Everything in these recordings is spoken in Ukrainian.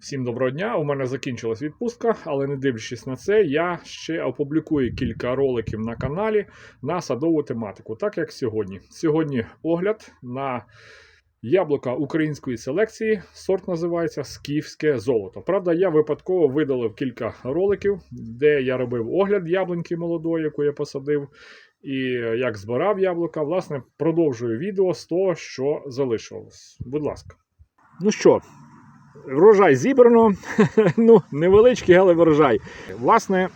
Всім доброго дня. У мене закінчилась відпустка, але не дивлячись на це, я ще опублікую кілька роликів на каналі на садову тематику, так як сьогодні. Сьогодні огляд на яблука української селекції. Сорт називається Скіфське золото. Правда, я випадково видалив кілька роликів, де я робив огляд яблуньки молодої, яку я посадив. І як збирав яблука, власне, продовжую відео з того, що залишилось. Будь ласка. Ну що, врожай зібрано. ну, невеличкий, але врожай. Власне,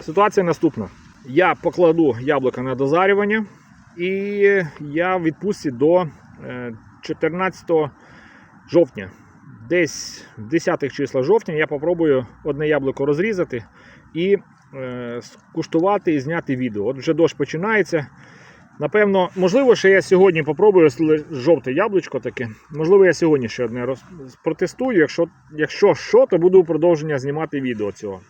ситуація наступна. Я покладу яблука на дозарювання, і я в відпустці до е, 14 жовтня. Десь в 10 числа жовтня я попробую одне яблуко розрізати і е, скуштувати і зняти відео. От вже дощ починається. Напевно, можливо, що я сьогодні попробую жовте яблучко таке. Можливо, я сьогодні ще одне протестую. Якщо, якщо що, то буду продовження знімати відео цього.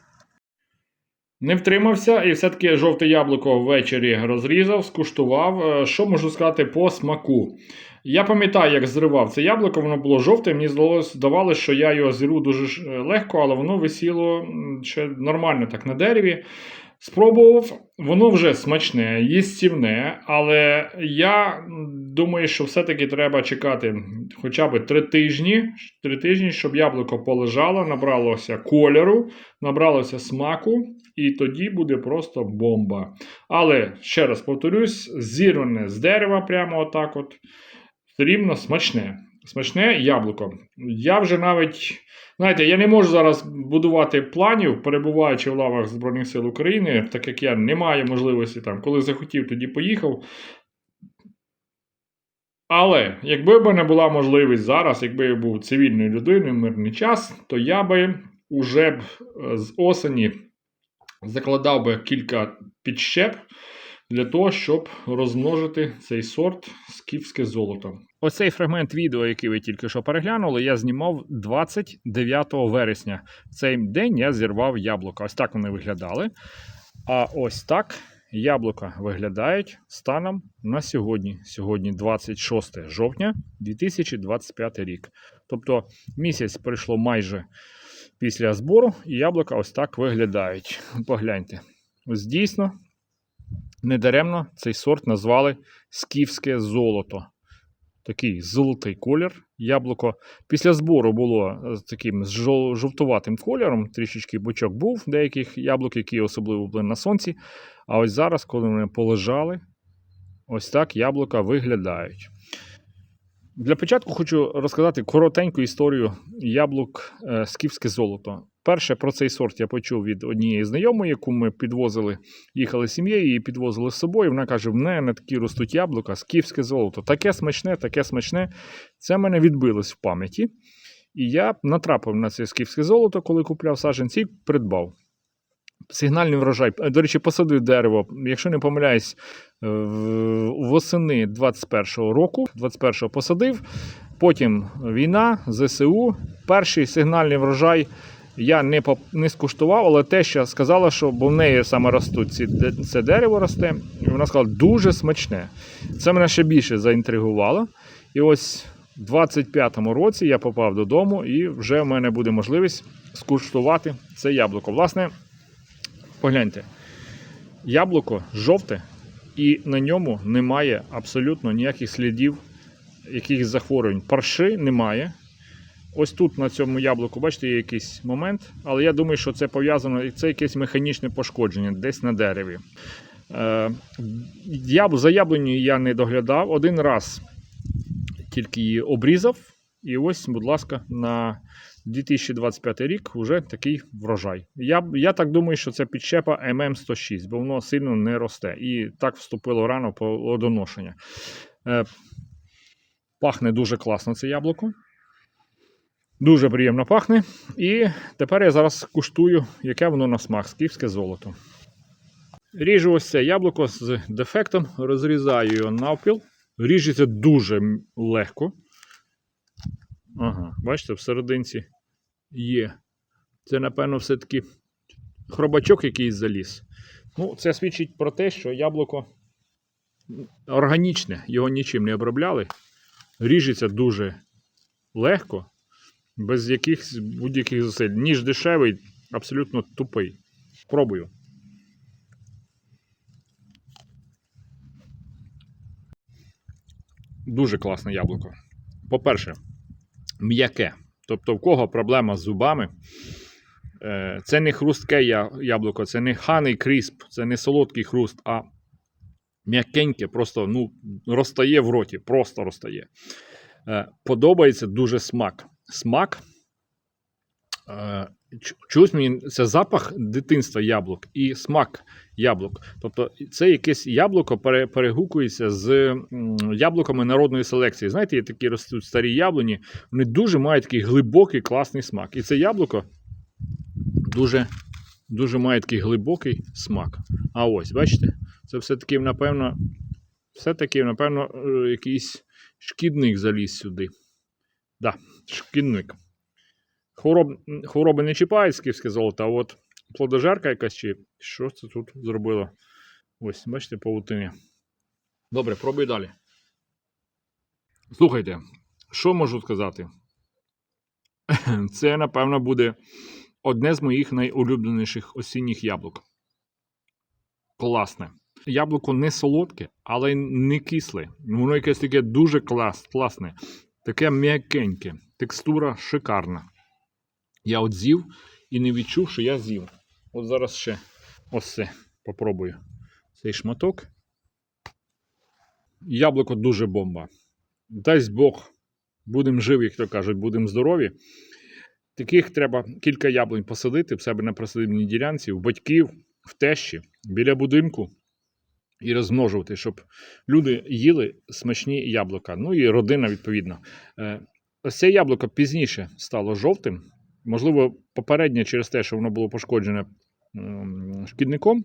Не втримався і все-таки жовте яблуко ввечері розрізав, скуштував. Е, Що можу сказати по смаку? Я пам'ятаю, як зривав це яблуко, воно було жовте. Мені здалося, здавалося, що я його зірву дуже е, легко, але воно висіло ще нормально так на дереві. Спробував, воно вже смачне, їстівне, але я думаю, що все-таки треба чекати хоча б три тижні, три тижні, щоб яблуко полежало, набралося кольору, набралося смаку, і тоді буде просто бомба. Але ще раз повторюсь, зірване з дерева, прямо отак от, рівно смачне. Смачне яблуко. Я вже навіть, знаєте, я не можу зараз будувати планів, перебуваючи в лавах Збройних сил України, так як я не маю можливості там, коли захотів, тоді поїхав. Але якби в мене була можливість зараз, якби я був цивільною людиною, мирний час, то я би уже б е, з осені закладав би кілька підщеп для того, щоб розмножити цей сорт скіфське золото. Оцей фрагмент відео, який ви тільки що переглянули, я знімав 29 вересня. В цей день я зірвав яблука. Ось так вони виглядали. А ось так яблука виглядають станом на сьогодні. Сьогодні 26 жовтня 2025 рік. Тобто місяць пройшло майже після збору, і яблука ось так виглядають. Погляньте. Ось дійсно, недаремно цей сорт назвали скіфське золото. Такий золотий колір. Яблуко після збору було з таким жовтуватим кольором, трішечки бочок був деяких яблук, які особливо були на сонці. А ось зараз, коли вони полежали, ось так яблука виглядають. Для початку хочу розказати коротеньку історію яблук е, скіфське золото. Перше про цей сорт я почув від однієї знайомої, яку ми підвозили, їхали з сім'єю, її підвозили з собою. Вона каже: в мене такі ростуть яблука, скіфське золото. Таке смачне, таке смачне. Це мене відбилось в пам'яті. І я натрапив на це скіфське золото, коли купляв саджанці, і придбав. Сигнальний врожай. Е, До речі, посадив дерево, якщо не помиляюсь, е, восени 21-го року. 21-го посадив. Потім війна, ЗСУ. Перший сигнальний врожай я не, поп- не скуштував, але те, що сказала, що бо в неї саме ростуть ці, це дерево росте. І вона сказала, дуже смачне. Це мене ще більше заінтригувало. І ось в 25-му році я попав додому, і вже в мене буде можливість скуштувати це яблуко. Власне, погляньте, яблуко жовте, і на ньому немає абсолютно ніяких слідів якихось захворювань. Парши немає. Ось тут на цьому яблуку, бачите, є якийсь момент, але я думаю, що це пов'язано, це якесь механічне пошкодження десь на дереві. Е, за яблунею я не доглядав. Один раз тільки її обрізав. І ось, будь ласка, на 2025 рік вже такий врожай. Я, я так думаю, що це підщепа ММ106, бо воно сильно не росте. І так вступило рано по доношення. Е, пахне дуже класно це яблуко. Дуже приємно пахне. І тепер я зараз куштую, яке воно на смак, скіфське золото. Ріжу ось це яблуко з дефектом, розрізаю його навпіл. Ріжеться дуже легко. Ага, бачите, всерединці є. Це, напевно, все-таки хробачок якийсь заліз. Ну, це свідчить про те, що яблуко органічне, його нічим не обробляли. Ріжеться дуже легко. Без якихось будь-яких зусиль. Ніж дешевий, абсолютно тупий. Пробую. Дуже класне яблуко. По-перше, м'яке. Тобто, в кого проблема з зубами, е, це не хрустке яблуко, це не ханий крісп, це не солодкий хруст, а м'якеньке, просто ну, розтає в роті, просто розтає. Е, Подобається дуже смак. Смак. Чогось мені це запах дитинства яблук і смак яблук. Тобто, це якесь яблуко перегукується з яблуками народної селекції. Знаєте, є такі ростуть старі яблуні, вони дуже мають такий глибокий, класний смак. І це яблуко дуже, дуже має такий глибокий смак. А ось, бачите, це все-таки, напевно, все-таки, напевно, е, якийсь шкідник заліз сюди. Да, шкідник. Хвороб, хвороби не чіпають скіфське золото, а от плодожерка якась чи що це тут зробило? Ось, бачите, павутині. Добре, пробуй далі. Слухайте, що можу сказати? Це, напевно, буде одне з моїх найулюбленіших осінніх яблук. Класне. Яблуко не солодке, але й не кисле. Воно якесь таке дуже клас, класне. Таке м'якеньке. Текстура шикарна. Я от з'їв і не відчув, що я з'їв. От зараз ще ось це попробую. Цей шматок. Яблуко дуже бомба. Дасть Бог, будемо живі, як то кажуть, будемо здорові. Таких треба кілька яблунь посадити в себе на присадибній ділянці, в батьків, в тещі, біля будинку і розмножувати, щоб люди їли смачні яблука. Ну і родина, відповідно. Е, Ось це яблуко пізніше стало жовтим. Можливо, попереднє через те, що воно було пошкоджене шкідником.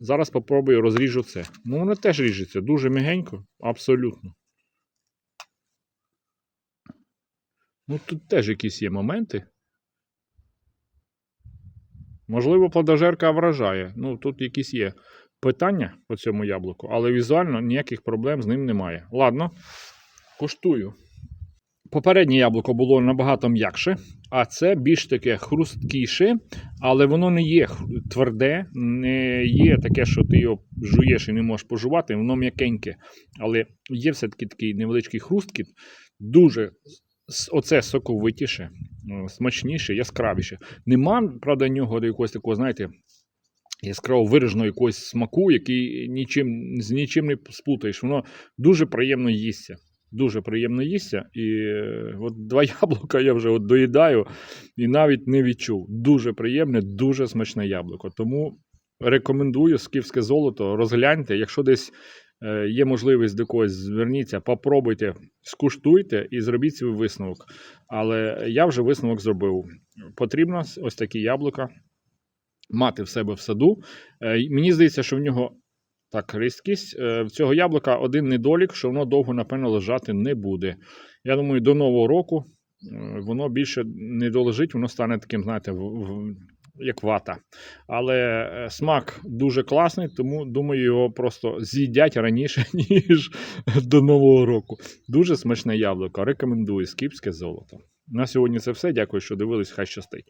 Зараз попробую розріжу це. Ну, воно теж ріжеться дуже м'ягенько, абсолютно. Ну, тут теж якісь є моменти. Можливо, плодожерка вражає. Ну, тут якісь є питання по цьому яблуку, але візуально ніяких проблем з ним немає. Ладно, куштую. Попереднє яблуко було набагато м'якше, а це більш таке хрусткіше, але воно не є тверде, не є таке, що ти його жуєш і не можеш пожувати, воно м'якеньке. Але є все-таки такий невеличкий хрусткіт, дуже оце соковитіше, смачніше, яскравіше. Нема, правда, нього якогось такого, знаєте, яскраво вираженого якогось смаку, який нічим, з нічим не сплутаєш. Воно дуже приємно їсться. Дуже приємно їсться. І е, от два яблука я вже от доїдаю і навіть не відчув. Дуже приємне, дуже смачне яблуко. Тому рекомендую скіфське золото. Розгляньте, якщо десь е, є можливість до когось, зверніться, попробуйте, скуштуйте і зробіть свій висновок. Але я вже висновок зробив. Потрібно ось такі яблука мати в себе в саду. Е, Мені здається, що в нього так, різкість. Е, В цього яблука один недолік, що воно довго, напевно, лежати не буде. Я думаю, до нового року е, воно більше не долежить, воно стане таким, знаєте, як вата. Але е, смак дуже класний, тому думаю, його просто з'їдять раніше, ніж до нового року. Дуже смачне яблуко. Рекомендую скіпське золото. На сьогодні це все. Дякую, що дивились. Хай щастить.